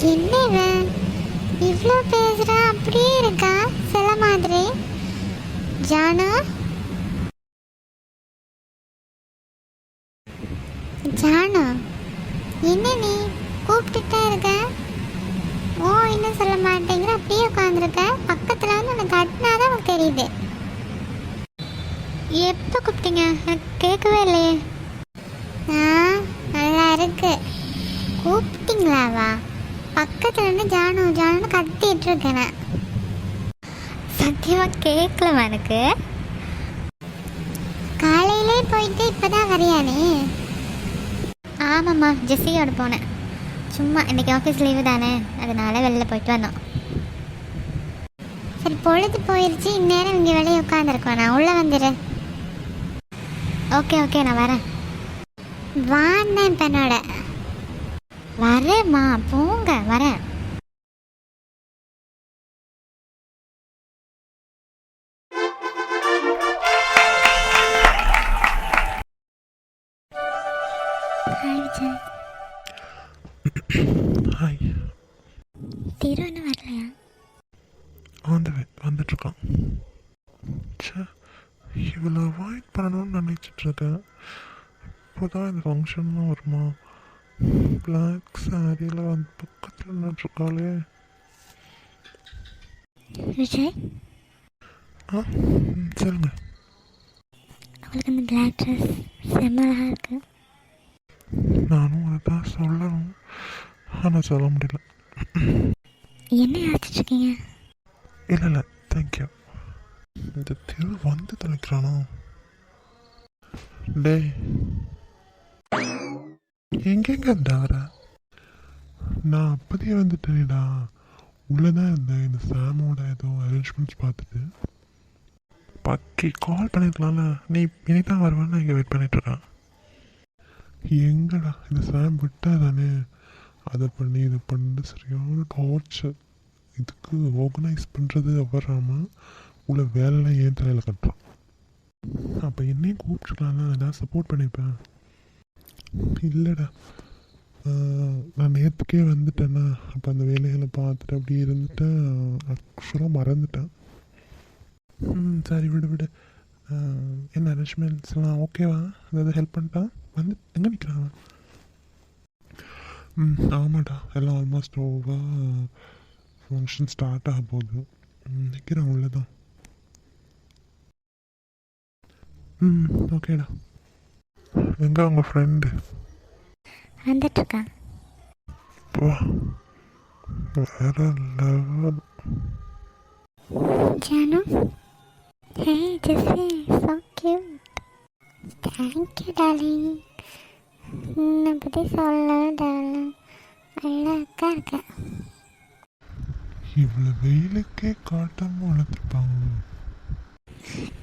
என்ன இவன் இவ்வளோ பேசுகிறா அப்படியே இருக்கா? சில மாதிரி. ஜானா? ஜானா என்ன நீ கூப்பிட்டுட்டே இருக்க? ஓ இன்னும் சொல்ல மாட்டேங்கிற அப்படியே உட்காந்துருக்க பக்கத்தில் வந்து உனக்கு கட்டினாதான் உனக்கு தெரியுது. எப்போ கூப்பிட்டீங்க? எனக்கு கேட்கவே இல்லையே. ஆ நல்லா இருக்கு. கூப்பிட்டீங்களாவா? பக்கத்தில் இருந்து ஜானு ஜானு கத்திட்டு இருக்கேன் நான். சத்தியமா கேட்கல எனக்கு. காலையிலே போயிட்டு இப்பதான் வரையானே ஆமாம்மா ஜெஸ்ஸியோட போனேன். சும்மா இன்னைக்கு ஆஃபீஸ் லீவு தானே அதனால வெளில போயிட்டு வந்தோம். சரி பொழுது போயிடுச்சு இந்நேரம் இங்கே வெளியே உட்காந்துருக்கோம் நான் உள்ளே வந்துடு. ஓகே ஓகே நான் வரேன். வாண்ணேன் இப்போ வரேம்மா போங்க வரேன். ஹாய் தீரோ இன்னும் வரலையா? வந்து வந்துட்டுருக்கான். ச்சே இவளை அவாய்ட் பண்ணணும்னு நினச்சிட்டு இருக்கேன். இப்போ தான் இந்த ஃபங்க்ஷன்லாம் வருமா? பிளாக் சாரியில் வந்து பக்கத்தில் நின்றுருக்காளே விஜய் ஆ ம், சொல்லுங்க அவளுக்கு அந்த பிளாக் ட்ரெஸ் செம்மலாக இருக்கு. நானும் அதை தான் சொல்லணும். ஆனால் சொல்ல முடியல. என்ன யோசிச்சுருக்கீங்க? இல்லை இல்லை. தேங்க்யூ இந்த திரு வந்து தொலைக்கிறானோ டேய் எங்கெங்க இருந்தா வர நான் அப்போதே வந்துட்டேனேடா. உள்ளதான் இருந்தேன். இந்த சாமோட ஏதோ அரேஞ்ச்மெண்ட்ஸ் பார்த்துட்டு. பக்கி கால் பண்ணியிருக்கலாம்ல நீ இனி தான் வருவேன்னு இங்கே வெயிட் பண்ணிட்டு எங்கடா? இந்த சாம் விட்டா தானே அதை பண்ணி இதை பண்ணி சரியான டார்ச்சர் இதுக்கு ஆர்கனைஸ் பண்ணுறது அவராம உள்ள வேலைலாம் ஏன் தலையில் கட்டுறான்? அப்போ என்னையும் கூப்பிட்டுருக்கலாம்ல. ஏதாவது சப்போர்ட் பண்ணிப்பேன். இல்லைடா. நான் நேற்றுக்கே வந்துட்டேன்னா அப்போ அந்த வேலைகளை பார்த்துட்டு அப்படியே இருந்துட்டேன். ஆக்சுவலாக மறந்துட்டேன். ம் சரி விடு விடு. என்ன அரேஞ்ச்மெண்ட்ஸ்லாம் ஓகேவா ஏதாவது ஹெல்ப் பண்ணிட்டா? வந்து எங்கே நிற்கிறான் ம் ஆமாடா. எல்லாம் ஆல்மோஸ்ட் ஓவாக ஃபங்க்ஷன் ஸ்டார்ட் ஆக போகுது. ம், நிற்கிறேன் உள்ளதான். ம் ஓகேடா எங்கே உங்கள் ஃப்ரெண்டு வந்துட்டுருக்கான் வா வேற level Janu. Hey Jessie so cute thank you darling என்னை பற்றி சொல்ல டார்லிங் அழகா இருக்க. இவ்வளோ வெயிலுக்கே காட்டாமல் வளர்த்துருப்பாங்க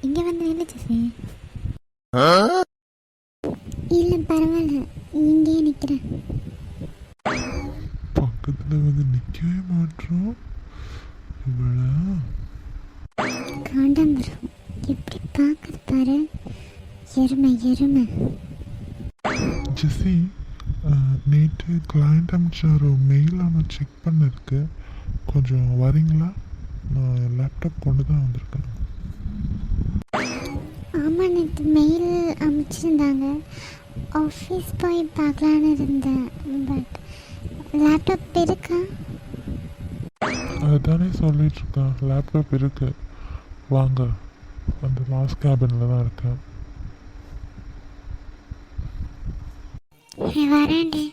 இங்கே வந்து நில்லு ஜெஸ்ஸி இல்லை பரவாயில்ல இங்கேயே நிற்கிறேன் பக்கத்தில் வந்து நிற்கவே மாட்டோம் இவ்வளோ காண்டாமரம் எப்படி பார்க்குது பாரு எருமை எருமை ஜெஸ்ஸி நேற்று கிளைண்ட் அமிச்ச ஒரு மெயில் ஒன்று செக் பண்ணிருக்கு. கொஞ்சம் வரீங்களா? நான் லேப்டாப் கொண்டு தான் வந்திருக்கேன். ஆமாம் நேற்று மெயில் அனுப்பிச்சிருந்தாங்க ஆஃபீஸ் போய் பார்க்கலான்னு இருந்தேன் பட் லேப்டாப் இருக்கா? அதுதானே சொல்லிட்டு இருக்கேன் லேப்டாப் இருக்கு. வாங்க அந்த லாஸ்ட் கேபினில் தான் இருக்கேன் ஏ வரேன்டி.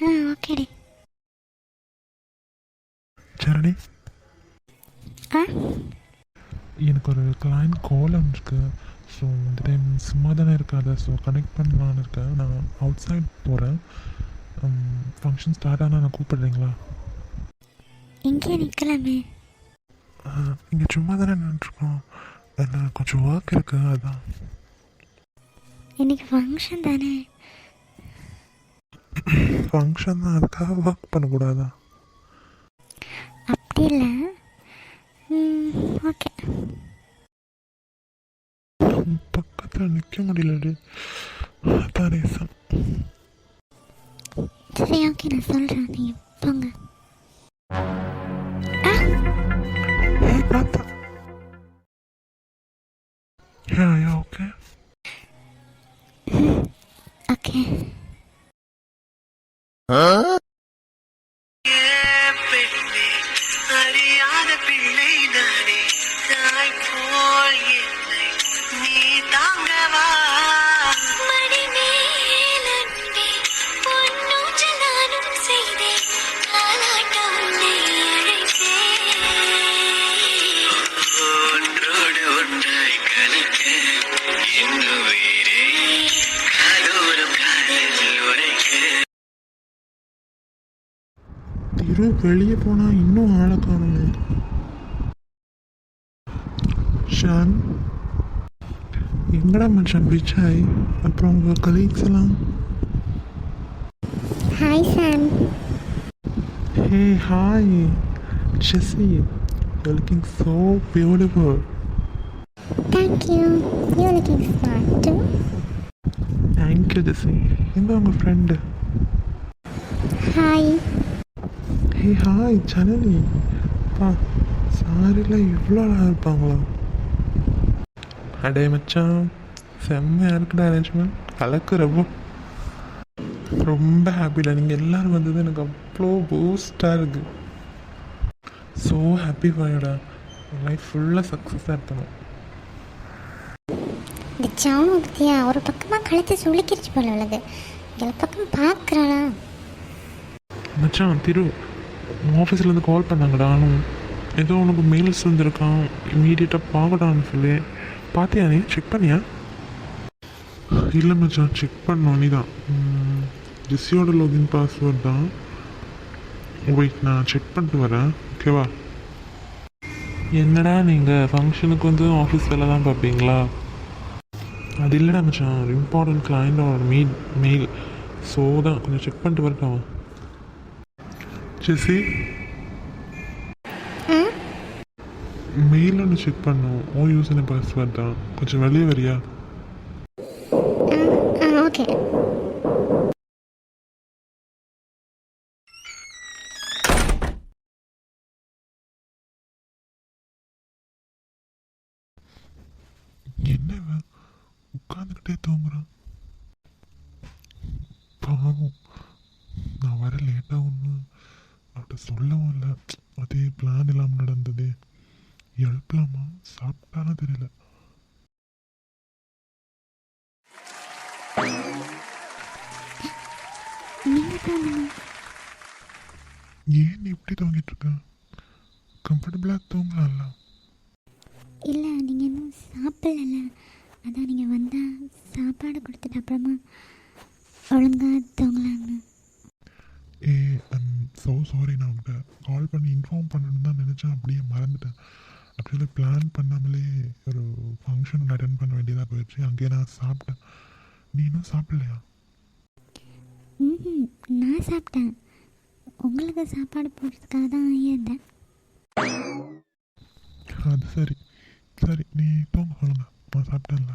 ஆ ஓகேடி. சரணி ஆ? எனக்கு ஒரு கிளைண்ட் கால் வந்துருக்கு ஸோ இந்த டைம் சும்மா தானே இருக்காது. ஸோ கனெக்ட் பண்ணலான்னு இருக்கேன். நான் அவுட் சைட் போகிறேன் ஃபங்க்ஷன் ஸ்டார்ட் ஆனால் நான் கூப்பிடுறீங்களா? இங்கே நிற்கலாமே இங்கே சும்மா தானே நின்றுருக்கோம். அதில் கொஞ்சம் ஒர்க் இருக்குது அதான். இன்னைக்கு ஃபங்க்ஷன் தானே. ஃபங்க்ஷன் தான் அதுக்காக ஒர்க் பண்ணக்கூடாதா தெரியல ஓகே பக்கத்தில் நிற்க முடியலடி. அதான் ரீசன் சரி ஓகே நான் சொல்கிறேன் நீங்கள் போங்க. பார்த்தா ஓகே பெண்ணே திரு வெளியே போனால் இன்னும் ஆளை காணுமே. ஷான் எங்கடா மச்சான் பிச்சாய் அப்புறம் உங்கள் கலீக்ஸ் எல்லாம்? Hi Sam hey hi Jessie you're looking so beautiful. Smart too thank you Jessie எங்க உங்கள் friend hi hey hi Janani. பா சாரியில் இவ்வளோ அழகாக இருப்பாங்களா? அடே மச்சான் செம்மையாக இருக்குடா அரேஞ்ச்மெண்ட் கலக்கு ரொம்ப. ரொம்ப ஹாப்பிடா நீங்கள் எல்லோரும் வந்தது எனக்கு அவ்வளோ பூஸ்டாக இருக்குது ஸோ ஹாப்பி ஃபாயோடா லைஃப் ஃபுல்லாக சக்ஸஸாக இருக்கணும் இந்த பத்தியா? ஒரு பக்கமாக கழுத்து சுளுக்கிருச்சு போல உள்ளது. இந்த பக்கம் பார்க்குறாளா? மச்சான் திரு ஆஃபீஸ்லேருந்து கால் பண்ணாங்கடா நானும் ஏதோ உனக்கு மெயில்ஸ் வந்திருக்கான். இமீடியட்டாக பார்க்கடான்னு சொல்லி. பார்த்தியா நீ? செக் பண்ணியா? இல்லை மச்சான் செக் பண்ணோம். நீ தான் ஜெஸ்ஸியோட லாகின் பாஸ்வேர்ட் தான். வெயிட் நான் செக் பண்ணிட்டு வரேன். ஓகேவா என்னடா நீங்கள் ஃபங்க்ஷனுக்கு வந்து ஆஃபீஸ் வேலை தான் பார்ப்பீங்களா? அது இல்லைடா மச்சான். ஒரு இம்பார்ட்டன்ட் கிளைண்டோட மீட் மெயில் ஸோ தான் கொஞ்சம் செக் பண்ணிட்டு வரட்டும் ஜெஸ்ஸி மெயில் ஒன்று செக் பண்ணோம் ஓ யூசர் பாஸ்வேர்ட் தான். கொஞ்சம் வெளியே வரியா? ஓகே என்ன உட்காந்துக்கிட்டே தூங்குறான். பாவம். நான் வர லேட்டாக அவட்ட சொல்லவும் இல்லை அதே பிளான் இல்லாமல் நடந்தது. எழுப்பலாமா? சாப்பிட்டானா தெரியல. ஏன் நீ இப்படி தூங்கிட்டு இருக்க? கம்ஃபர்டபுளாக தூங்கலாம்ல. இல்லை நீங்கள் இன்னும் சாப்பிடல அதான் நீங்கள் வந்தால் சாப்பாடு கொடுத்துட்டு அப்புறமா ஒழுங்காக தூங்கலான்னு ஏ ஐம் ஸோ சாரி நான் உங்கள்கிட்ட கால் பண்ணி இன்ஃபார்ம் பண்ணணும்னு தான் நினச்சேன் அப்படியே மறந்துட்டேன் அப்படியே பிளான் பண்ணாமலே ஒரு ஃபங்க்ஷன் அட்டன் பண்ண அங்கேயே நான் சாப்பிட்டேன் நீ இன்னும் சாப்பிடலையா? ம் நான் சாப்பிட்டேன். உங்களுக்கு சாப்பாடு போடுறதுக்காக தான் இருந்தேன் அது சரி. சரி நீ தூங்க சொல்லுங்க நான் சாப்பிட்டேன்ல.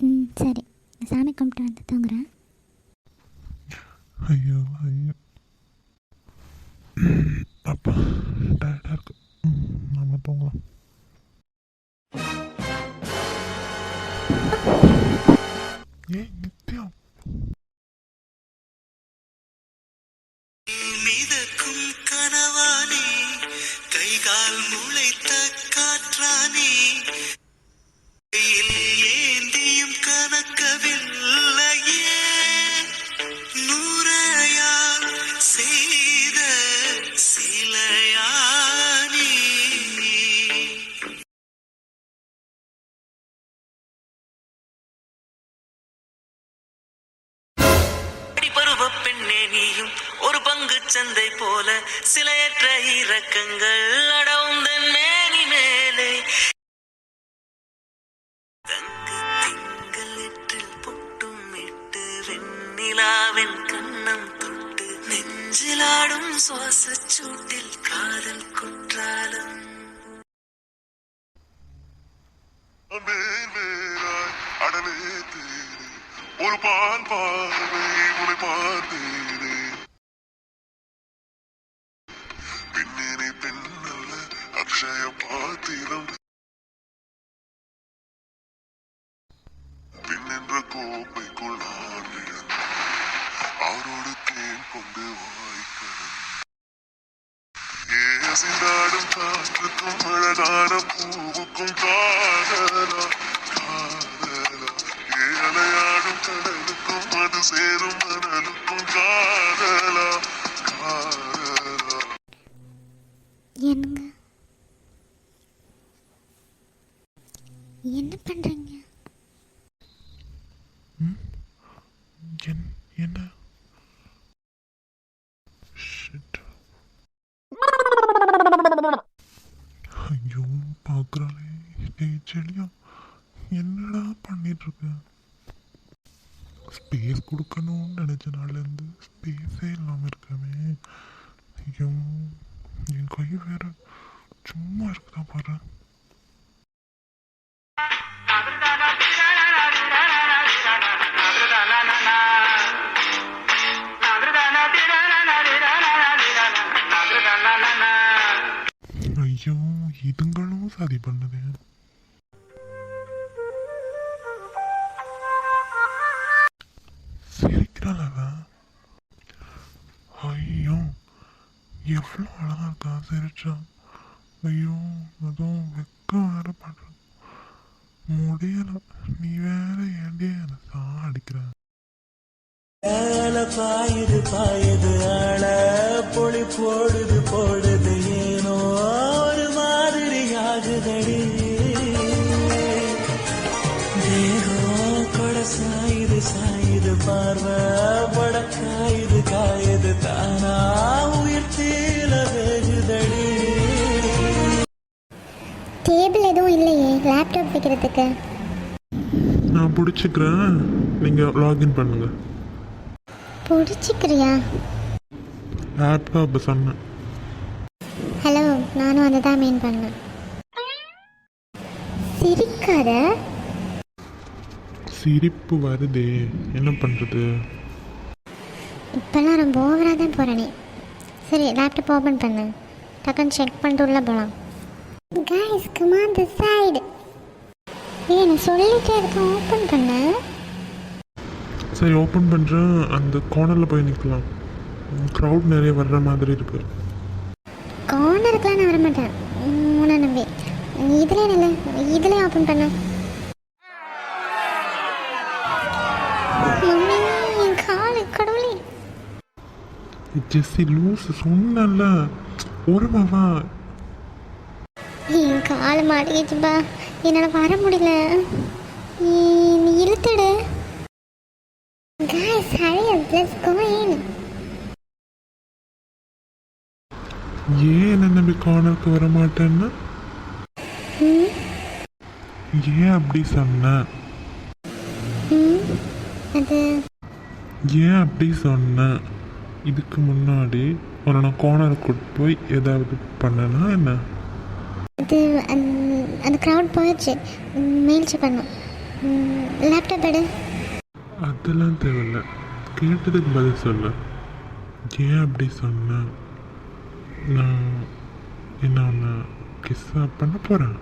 ம் சரி. சாமி கும்பிட்டு வந்து தூங்குறேன். ஐயோ ஐயோ. அப்பா டயர்டாக இருக்கு. நம்ம தூங்கலாம். ஏய் நித்யம் மிதக்கும் கனவானே கைகால் மூ ஏற்ற இறக்கங்கள் அடவுந்தன் மேனி மேலே. தங்கு திங்கள் எற்றில் பொட்டும் இட்டு வெண்ணிலாவின் கண்ணம் தொட்டு நெஞ்சிலாடும் சுவாச சூட்டில் காதல் குற்றாலம். அடலே தேடு ஒரு பால் பார்வை விஷய பாத்திரம் பின்னின்ற கோப்பைக்குள் நான் விழுந்தேன் தேன் கொண்டு வாய்க்கிறேன் ஏசிந்தாடும் காற்றுக்கும் அழகான பூவுக்கும் காதலா காதலா. ஏழையாடும் கடலுக்கும் அது சேரும் மணலுக்கும் காதலா என்னங்க என்ன பண்ணுறீங்க என்ன Shit. ஐயோ பார்க்குறாளே டேய் செடியா என்னடா பண்ணிட்டு இருக்க ஸ்பேஸ் கொடுக்கணும்னு நாள்லேருந்து ஸ்பேஸே இல்லாமல் இருக்கவே. ஐயோ என் கை வேற சும்மா இருக்குதா பாரு. ஐயோ இதுங்களும் சதி பண்ணு. எவ்வளோ அழகாக இருக்கா? சிரிச்சா. ஐயோ அதுவும் வெக்கம் வேற பண்ற. முடியலை. நீ வேற ஏன்டி என்ன சா அடிக்கிற பாயுது பாயுது ஆள பொழி போடுது போடுது ஏனோ ஒரு மாதிரி ஆகுதடி. தேகம் கொட சாயுது சாயுது பார்வை. இல்லையே லேப்டாப் வைக்கிறதுக்கு நான் பிடிச்சிக்கிறேன். நீங்கள் லாகின் பண்ணுங்க. பிடிச்சிக்கிறியா? லேப்டாப் சொன்னேன். ஹலோ நானும் அதை தான் மீன் பண்ணேன். சிரிக்காத? சிரிப்பு வருதே. என்ன பண்ணுறது இப்போல்லாம் ரொம்ப ஓவராக தான் போகிறேனே சரி லேப்டாப் ஓப்பன் பண்ணு. டக்குன்னு செக் பண்ணிட்டு உள்ளே போகலாம் கைஸ் கமான் தி சைடு ஏய் நான் சொல்லிட்டே இருக்கேன் ஓப்பன் பண்ண சரி ஓப்பன் பண்ணுறேன் அந்த கார்னரில் போய் நிற்கலாம் க்ரௌட் நிறைய வர்ற மாதிரி இருக்கு. கார்னருக்குலாம் நான் வரமாட்டேன். உன்னை நம்பி. இதுலேயே நல்ல. இதுலேயே ஓப்பன் பண்ண. என் காலு கடவுளே. ஜெஸ்ஸி லூஸ் சொன்னல ஒரு மாவா? என் கால் மாட்டிக்கிச்சுப்பா. என்னால் வர முடியல. நீ இழுத்துடு. Guys, hurry up, let's go in. ஏன் என்ன நம்பி கார்னருக்கு வர மாட்டேன்னா ம், ஏன் அப்படி சொன்ன? ம், அது ஏன் அப்படி சொன்ன? இதுக்கு முன்னாடி உன்னை நான் கார்னருக்கு போய் ஏதாவது பண்ணனா என்ன? அது அந்த- அந்த க்ரௌட் போயிடுச்சு மெயில் செக் பண்ணும் லேப்டாப் எடு. அதெல்லாம் தேவையில்ல. கேட்டதுக்கு பதில் சொல்லு. ஏன் அப்படி சொன்ன? நான் என்ன உன்னை கிஸ்ஸா பண்ண போகிறேன்